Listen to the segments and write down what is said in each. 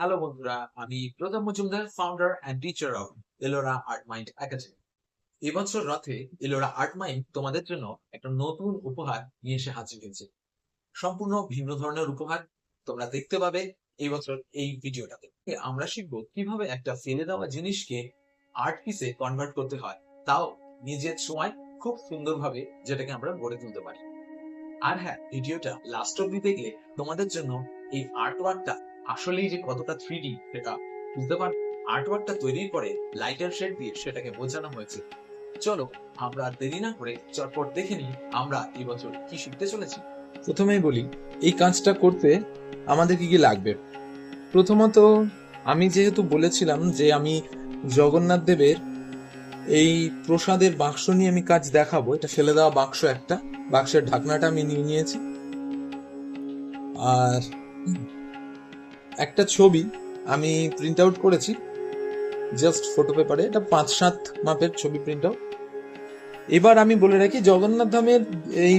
Hello বন্ধুরা। আমি Prothom Majumdar founder and teacher of Ellora art mind academy এবছর রথে এলোরা আর্ট মাইন্ড তোমাদের জন্য একটা নতুন উপহার নিয়ে এসে হাজির হয়েছে। সম্পূর্ণ ভিন্ন ধরনের উপহার তোমরা দেখতে পাবে এই এই ভিডিওটাতে। আমরা শিখব কীভাবে একটা ফেলে দেওয়া জিনিসকে আর্ট পিসে কনভার্ট করতে হয়। তাও নিজের সময় খুব সুন্দরভাবে যেটাকে আমরা গড়ে তুলতে পারি। আর হ্যাঁ ভিডিওটা লাস্ট অব্দি দেখলে তোমাদের জন্য এই আর্ট ওয়ার্কটা আসলেই যে কতটা থ্রি ডি সেটা বুঝতে পার আর্টওয়ার্কটা তৈরির পরে লাইটার শেড দিয়ে সেটাকে বোঝানো হয়েছে। চলো, আমরা দেরি না করে চটপট দেখে নিই আমরা এই বছর কি শিখতে চলেছি। প্রথমেই বলি, এই কাজটা করতে আমাদের কি কি লাগবে? প্রথমত, আমি যেহেতু বলেছিলাম যে আমি জগন্নাথ দেবের এই প্রসাদের বাক্স নিয়ে আমি কাজ দেখাবো, এটা ফেলে দেওয়া বাক্স একটা, বাক্সের ঢাকনাটা আমি নিয়ে নিয়েছি। আর একটা ছবি আমি প্রিন্ট আউট করেছি জাস্ট ফটো পেপারে এটা পাঁচ সাত মাপের ছবি প্রিন্ট আউট এবার আমি বলে রাখি, জগন্নাথ ধামের এই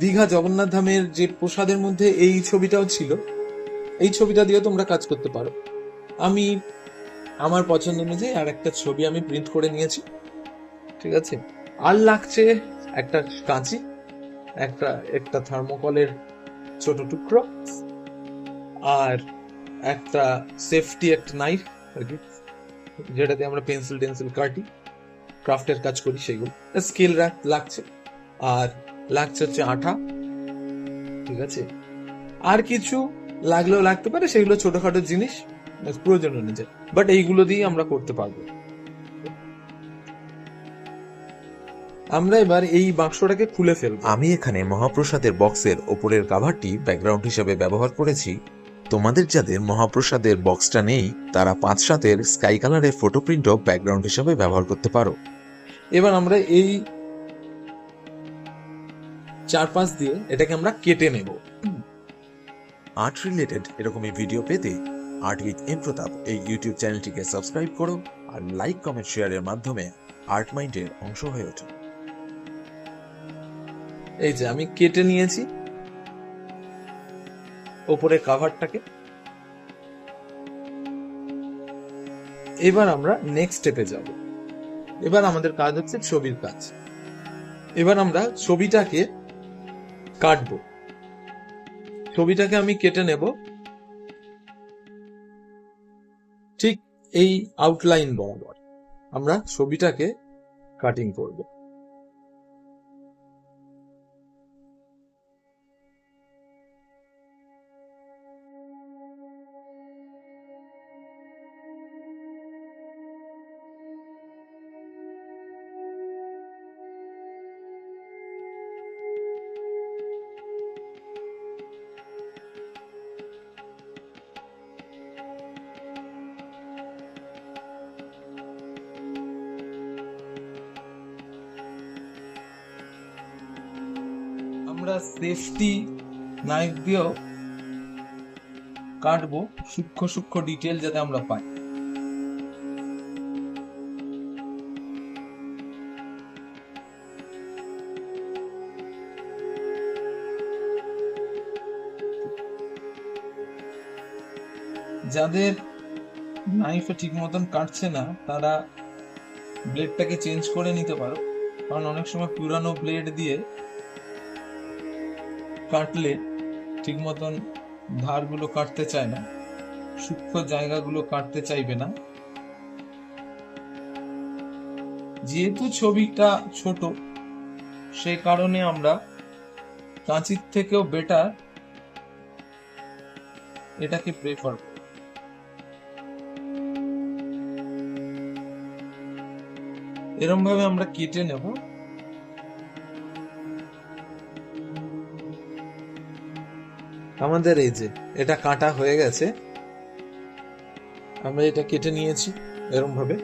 দীঘা জগন্নাথ ধামের যে প্রসাদের মধ্যে এই ছবিটাও ছিল, এই ছবিটা দিয়ে তোমরা কাজ করতে পারো। আমি, আমার পছন্দ অনুযায়ী আর একটা ছবি আমি প্রিন্ট করে নিয়েছি, ঠিক আছে? আর লাগছে একটা কাঁচি, একটা একটা থার্মোকলের ছোট টুকরো, আর একটা সেফটি একটা নাইফ আর কি যেটাতে আমরা পেন্সিল টেন্সিল কাটি ক্রাফটের কাজ করি সেগুলো। স্কেল লাগছে, আর লাগছে হচ্ছে আঠা, ঠিক আছে? আর কিছু লাগলেও লাগতে পারে, সেগুলো ছোটখাটো জিনিস প্রয়োজন অনুযায়ী। বাট এইগুলো দিয়ে আমরা করতে পারব। আমরা এবার এই বাক্সটাকে খুলে ফেলব। আমি এখানে মহাপ্রসাদের বক্সের ওপরের কাভারটি ব্যাকগ্রাউন্ড হিসেবে ব্যবহার করেছি। তোমাদের যাদের মহাপ্রসাদের বক্সটা নেই, তারা পাঁচ সাতের স্কাই কালারের ফটো প্রিন্টও ব্যাকগ্রাউন্ড হিসাবে ব্যবহার করতে পারো। এবার আমরা এই চার পাঁচ দিয়ে এটাকে আমরা কেটে নেব। আর্ট রিলেটেড এরকমই ভিডিও পেতে আর্ট উইথ এম প্রতাপ এই ইউটিউব চ্যানেলটিকে সাবস্ক্রাইব করো আর লাইক কমেন্ট শেয়ারের মাধ্যমে আর্ট মাইন্ডের অংশ হয়ে ওঠো। এই যে আমি কেটে নিয়েছি। ওপরে কাভারটাকে এবার আমরা নেক্সট স্টেপে যাব। এবার আমাদের কাজ হচ্ছে ছবির কাজ। এবার আমরা ছবিটাকে কাটবো। ছবিটাকে আমি কেটে নেব। ঠিক এই আউটলাইন বরাবর আমরা ছবিটাকে কাটিং করব। সেফটি নাইফ দিয়েও কাটবো সূক্ষ্ম সূক্ষ্ম ডিটেল যাতে আমরা পাই। যাদের নাইফে ঠিক মতন কাটছে না, তারা ব্লেডটাকে চেঞ্জ করে নিতে পারো। কারণ অনেক সময় পুরানো ব্লেড দিয়ে কাটলে ঠিক মতন ধারগুলো কাটতে চায় না, সূক্ষ্ম জায়গাগুলো কাটতে চাইবে না। যেহেতু ছবিটা ছোট, সে কারণে আমরা কাঁচির থেকেও বেটার এটাকে প্রেফার করি। এরম ভাবে আমরা কেটে নেব। আমাদের এই যে, এটা কাটা হয়ে গেছে। আমরা এটা কেটে নিয়েছি এরম ভাবে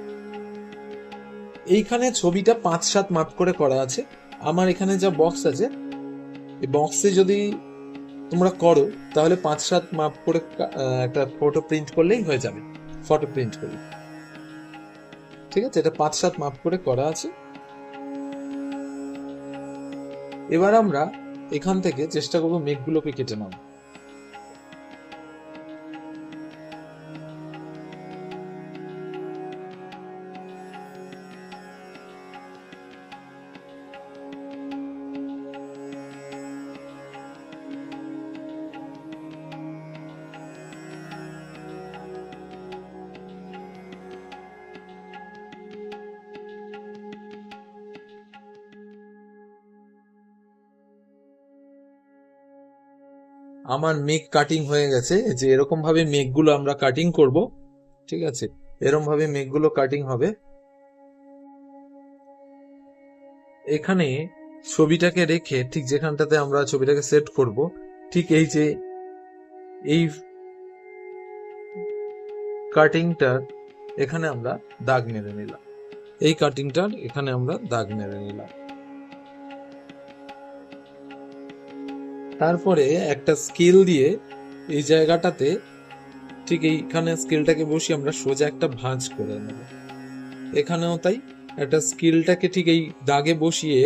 এইখানে ছবিটা পাঁচ সাত মাপ করে করা আছে। আমার এখানে যা বক্স আছে, এই বক্সে যদি তোমরা করো, তাহলে পাঁচ সাত মাপ করে একটা ফটো প্রিন্ট করলেই হয়ে যাবে। ফটো প্রিন্ট করলে। ঠিক আছে? এটা পাঁচ সাত মাপ করে করা আছে। এবার আমরা এখান থেকে চেষ্টা করব মেঘগুলোকে কেটে নেব আমার মেঘ কাটিং হয়ে গেছে, যে এরকম ভাবে মেঘগুলো আমরা কাটিং করব, ঠিক আছে? এরকম ভাবে মেঘগুলো কাটিং হবে। এখানে ছবিটাকে রেখে ঠিক যেখানটাতে আমরা ছবিটাকে সেট করব, ঠিক এই যে এই কাটিংটার এখানে আমরা দাগ মেরে নিলাম। এই কাটিংটার এখানে আমরা দাগ মেরে নিলাম। তারপরে একটা স্কেল দিয়ে এই জায়গাটাতে ঠিক এইখানে স্কেলটাকে বসিয়ে আমরা সোজা একটা ভাঁজ করে নেব। এখানেও তাই একটা স্কেলটাকে ঠিক এই দাগে বসিয়ে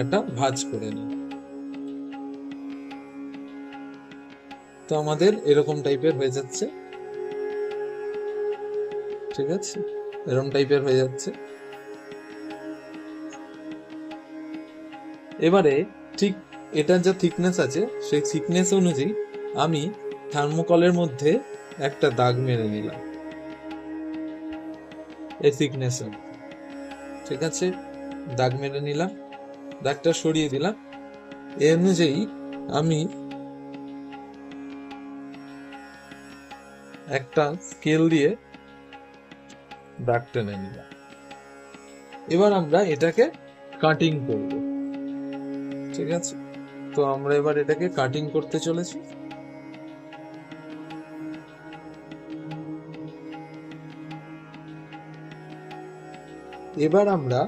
একটা ভাঁজ করে নেব। তো আমাদের এরকম টাইপের হয়ে যাচ্ছে। ঠিক আছে? এরকম টাইপের হয়ে যাচ্ছে। এবারে ঠিক এটার যা থিকনেস আছে, সেই থিকনেস অনুযায়ী আমি থার্মোকলের মধ্যে একটা দাগ মেরে নিলাম। এই থিকনেস ঠিক আছে? দাগ মেরে নিলাম। দাগটা সরিয়ে দিলাম। এ অনুযায়ী আমি একটা স্কেল দিয়ে দাগ টেনে নিলাম। এবার আমরা এটাকে কাটিং করব। ঠিক আছে? তো আমরা এবার এটাকে কাটিং করতে চলেছি। এবার আমরা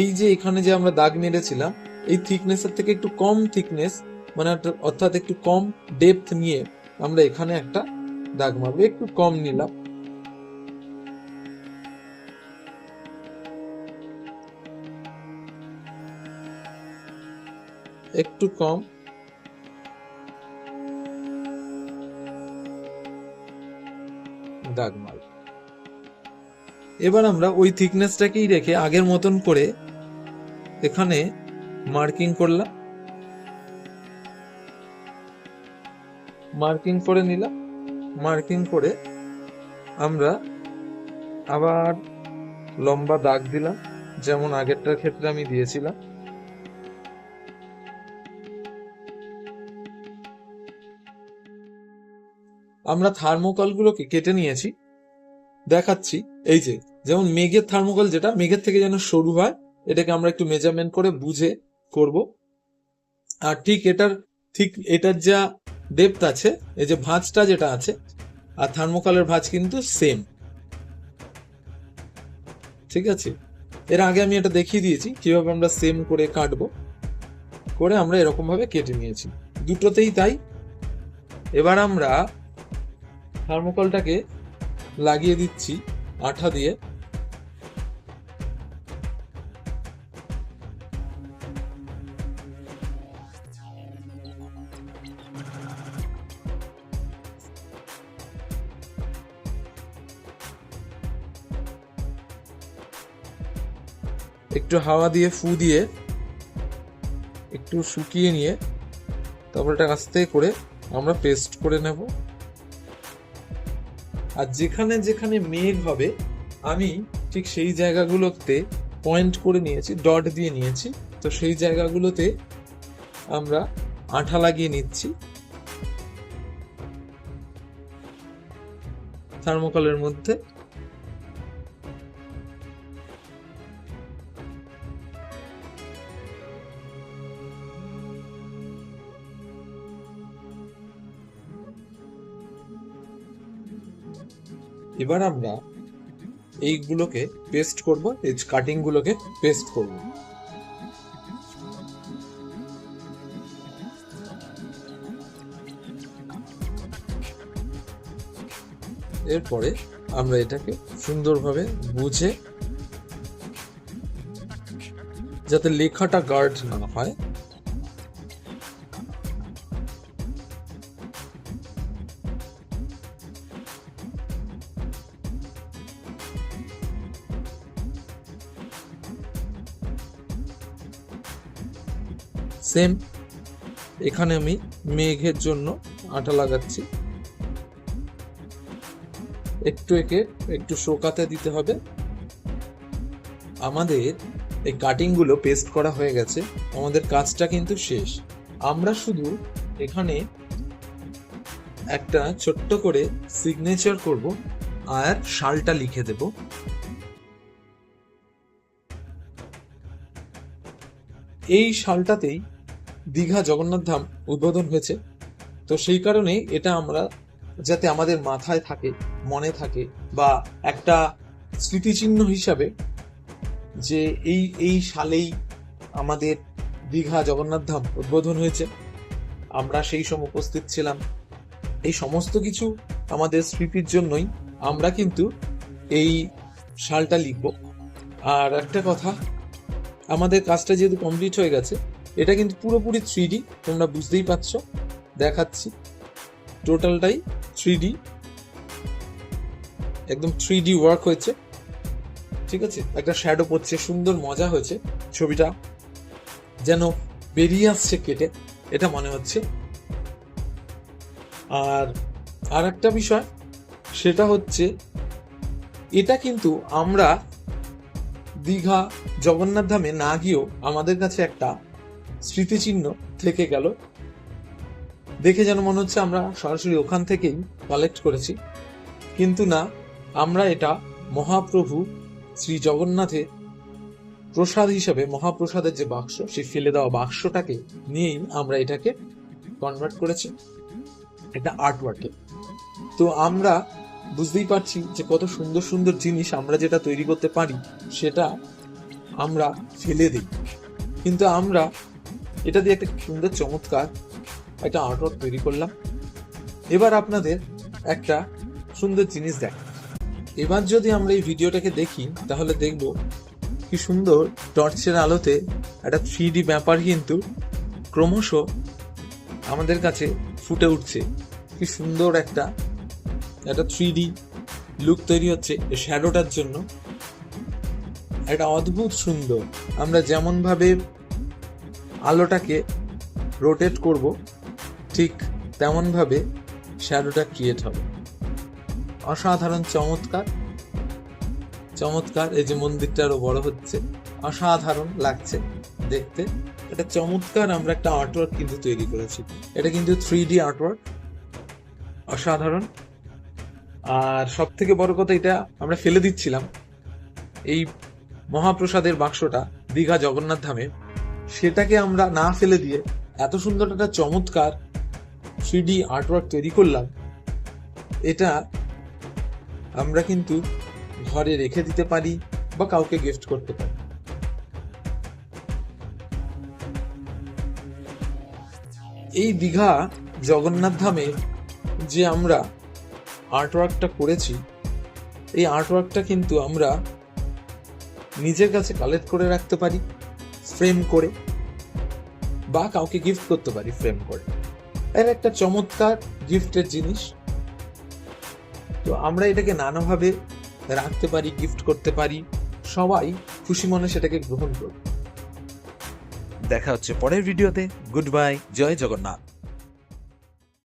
এই যে এখানে যে আমরা দাগ মেরেছিলাম, এই থিকনেসের থেকে একটু কম থিকনেস মানে অর্থাৎ একটু কম ডেপথ নিয়ে আমরা এখানে একটা দাগ মারবো, একটু কম নিলাম। একটু কম। দাগ এবার আমরা ওই থিকনেসটাকেই রেখে আগের মতন করে এখানে মার্কিং করলাম। মার্কিং করে নিলাম। মার্কিং করে আমরা আবার লম্বা দাগ দিলাম, যেমন আগেরটার ক্ষেত্রে আমি দিয়েছিলাম। আমরা থার্মোকলগুলোকে কেটে নিয়েছি। দেখাচ্ছি, এই যে, যেমন মেঘের থার্মোকল যেটা, মেঘের থেকে যেন সরু হয়, এটাকে আমরা একটু মেজারমেন্ট করে বুঝে করব। আর ঠিক এটার ঠিক এটার যা ডেপথ আছে, এই যে ভাঁজটা যেটা আছে, আর থার্মোকলের ভাঁজ কিন্তু সেম ঠিক আছে? এর আগে আমি এটা দেখিয়ে দিয়েছি, কীভাবে আমরা সেম করে কাটবো। করে আমরা এরকম ভাবে কেটে নিয়েছি। দুটোতেই তাই। এবার আমরা থার্মোকলটাকে লাগিয়ে দিচ্ছি আঠা দিয়ে। একটু হাওয়া দিয়ে ফু দিয়ে একটু শুকিয়ে নিয়ে তারপর এটা আস্তে করে আমরা পেস্ট করে নেব। আর যেখানে যেখানে মেঘ হবে, আমি ঠিক সেই জায়গাগুলোতে পয়েন্ট করে নিয়েছি ডট দিয়ে নিয়েছি। তো সেই জায়গাগুলোতে আমরা আঠা লাগিয়ে নিচ্ছি। থার্মোকলের মধ্যে। এবার আমরা এইগুলোকে পেস্ট করব, এই কাটিং গুলোকে পেস্ট করব। এরপরে আমরা এটাকে সুন্দরভাবে বুঝে যাতে লেখাটা গার্ড না হয় সেম এখানে আমি মেঘের জন্য আটা লাগাচ্ছি। একটু একে একটু শোকাতে দিতে হবে। আমাদের এই কাটিংগুলো পেস্ট করা হয়ে গেছে। আমাদের কাজটা কিন্তু শেষ। আমরা শুধু এখানে একটা ছোট্ট করে সিগনেচার করব আর সালটা লিখে দেব। এই সালটাতেই দীঘা জগন্নাথ ধাম উদ্বোধন হয়েছে। তো সেই কারণে এটা আমরা যাতে আমাদের মাথায় থাকে, মনে থাকে বা একটা স্মৃতিচিহ্ন হিসাবে যে এই এই সালেই আমাদের দীঘা জগন্নাথ ধাম উদ্বোধন হয়েছে। আমরা সেই সময় উপস্থিত ছিলাম। এই সমস্ত কিছু আমাদের স্মৃতির জন্যই আমরা কিন্তু এই সালটা লিখব। আর একটা কথা, আমাদের কাজটা যেহেতু কমপ্লিট হয়ে গেছে এটা কিন্তু পুরোপুরি থ্রি ডি তোমরা বুঝতেই পারছ। দেখাচ্ছি। টোটালটাই থ্রি ডি একদম থ্রি ডি ওয়ার্ক হয়েছে। ঠিক আছে? একটা শ্যাডো পড়ছে, সুন্দর মজা হয়েছে ছবিটা। যেন বেরিয়ে আসছে কেটে, এটা মনে হচ্ছে। আর আর একটা বিষয়, সেটা হচ্ছে, এটা কিন্তু আমরা দীঘা জগন্নাথ ধামে না গিয়েও আমাদের কাছে একটা স্মৃতিচিহ্ন থেকে গেল। দেখে যেন মনে হচ্ছে আমরা সরাসরি ওখান থেকেই কালেক্ট করেছি। কিন্তু না, আমরা এটা মহাপ্রভু শ্রী জগন্নাথের প্রসাদ হিসাবে, মহাপ্রসাদের যে বাক্স, সেই ফেলে দেওয়া বাক্সটাকে নিয়েই আমরা এটাকে কনভার্ট করেছি। এটা আর্ট ওয়ার্কে তো আমরা বুঝতেই পারছি যে কত সুন্দর সুন্দর জিনিস আমরা যেটা তৈরি করতে পারি, সেটা আমরা ফেলে দিই। কিন্তু আমরা এটা দিয়ে একটা সুন্দর চমৎকার একটা আর্ট ওয়ার্ক তৈরি করলাম। এবার আপনাদের একটা সুন্দর জিনিস দেখ এবার যদি আমরা এই ভিডিওটাকে দেখি, তাহলে দেখব কি সুন্দর টর্চের আলোতে একটা থ্রি ডি ব্যাপার কিন্তু ক্রমশ আমাদের কাছে ফুটে উঠছে। কি সুন্দর একটা একটা থ্রি ডি লুক তৈরি হচ্ছে শ্যাডোটার জন্য। একটা অদ্ভুত সুন্দর। আমরা যেমনভাবে আলোটাকে রোটেট করব, ঠিক তেমনভাবে শ্যাডোটা ক্রিয়েট হবে। অসাধারণ চমৎকার। চমৎকার, এই যে মন্দিরটা বড় হচ্ছে। অসাধারণ লাগছে দেখতে। এটা চমৎকার আমরা একটা আর্টওয়ার্ক কিন্তু তৈরি করেছি। এটা কিন্তু থ্রি ডি আর্টওয়ার্ক অসাধারণ। আর সব থেকে বড় কথা এটা, আমরা ফেলে দিচ্ছিলাম। এই মহাপ্রসাদের বাক্সটা দীঘা জগন্নাথ ধামে সেটাকে আমরা না ফেলে দিয়ে এত সুন্দর একটা চমৎকার থ্রি ডি আর্টওয়ার্ক তৈরি করলাম, এটা আমরা কিন্তু ঘরে রেখে দিতে পারি বা কাউকে গিফট করতে পারি। এই দীঘা জগন্নাথ ধামে যে আমরা আর্টওয়ার্কটা করেছি, এই আর্টওয়ার্কটা কিন্তু আমরা নিজের কাছে কালেক্ট করে রাখতে পারি। ফ্রেম করে বা কাউকে গিফট করতে পারি ফ্রেম করে। এর একটা চমৎকার গিফটের জিনিস। তো আমরা এটাকে নানাভাবে রাখতে পারি গিফট করতে পারি, সবাই খুশি মনে সেটাকে গ্রহণ করবে। দেখা হচ্ছে পরের ভিডিওতে গুড বাই জয় জগন্নাথ।